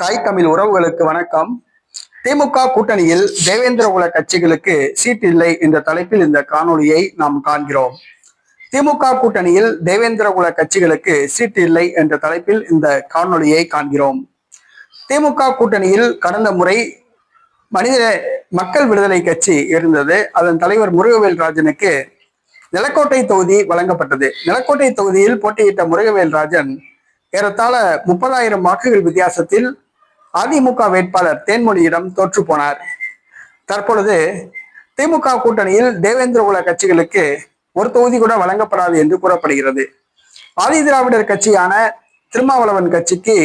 தாய் தமிழ் உறவுகளுக்கு வணக்கம். திமுக கூட்டணியில் தேவேந்திர குல கட்சிகளுக்கு சீட் இல்லை என்ற தலைப்பில் இந்த காணொளியை நாம் காண்கிறோம். திமுக கூட்டணியில் தேவேந்திர குல கட்சிகளுக்கு சீட் இல்லை என்ற தலைப்பில் இந்த காணொலியை காண்கிறோம். திமுக கூட்டணியில் கடந்த முறை மனித மக்கள் விடுதலை கட்சி இருந்தது. அதன் தலைவர் முருகவேல் ராஜனுக்கு நிலக்கோட்டை தொகுதி வழங்கப்பட்டது. நிலக்கோட்டை தொகுதியில் போட்டியிட்ட முருகவேல் ராஜன் ஏறத்தாழ முப்பதாயிரம் வாக்குகள் வித்தியாசத்தில் அதிமுக வேட்பாளர் தேன்மொழியிடம் தோற்று போனார். தற்பொழுது திமுக கூட்டணியில் தேவேந்திர குல கட்சிகளுக்கு ஒரு தொகுதி கூட வழங்கப்படாது என்று கூறப்படுகிறது. ஆதி திராவிடர் கட்சியான திருமாவளவன் கட்சிக்கு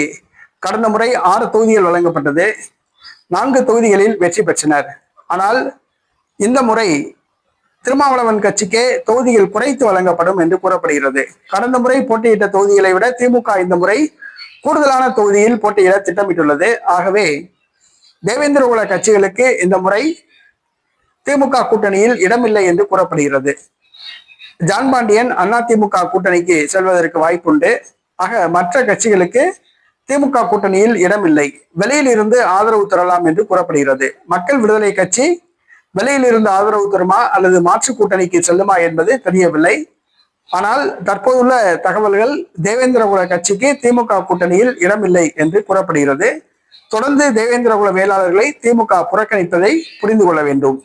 கடந்த முறை ஆறு தொகுதிகள் வழங்கப்பட்டது. நான்கு தொகுதிகளில் வெற்றி பெற்றனர். ஆனால் இந்த முறை திருமாவளவன் கட்சிக்கே தொகுதிகள் குறைத்து வழங்கப்படும் என்று கூறப்படுகிறது. கடந்த முறை போட்டியிட்ட தொகுதிகளை விட திமுக இந்த முறை கூடுதலான தொகுதியில் போட்டியிட திட்டமிட்டுள்ளது. ஆகவே தேவேந்திர குல கட்சிகளுக்கு இந்த முறை திமுக கூட்டணியில் இடமில்லை என்று கூறப்படுகிறது. ஜான் பாண்டியன் அதிமுக கூட்டணிக்கு செல்வதற்கு வாய்ப்புண்டு. ஆக மற்ற கட்சிகளுக்கு திமுக கூட்டணியில் இடமில்லை. வெளியில் இருந்து ஆதரவு தரலாம் என்று கூறப்படுகிறது. மக்கள் விடுதலை கட்சி வெளியில் இருந்து ஆதரவு தருமா அல்லது மாற்று கூட்டணிக்கு செல்லுமா என்பது தெரியவில்லை. ஆனால் தற்போதுள்ள தகவல்கள் தேவேந்திரகுல கட்சிக்கு திமுக கூட்டணியில் இடமில்லை என்று கூறப்படுகிறது. தொடர்ந்து தேவேந்திரகுல வேளாளர்களை திமுக புறக்கணித்ததை புரிந்து கொள்ள வேண்டும்.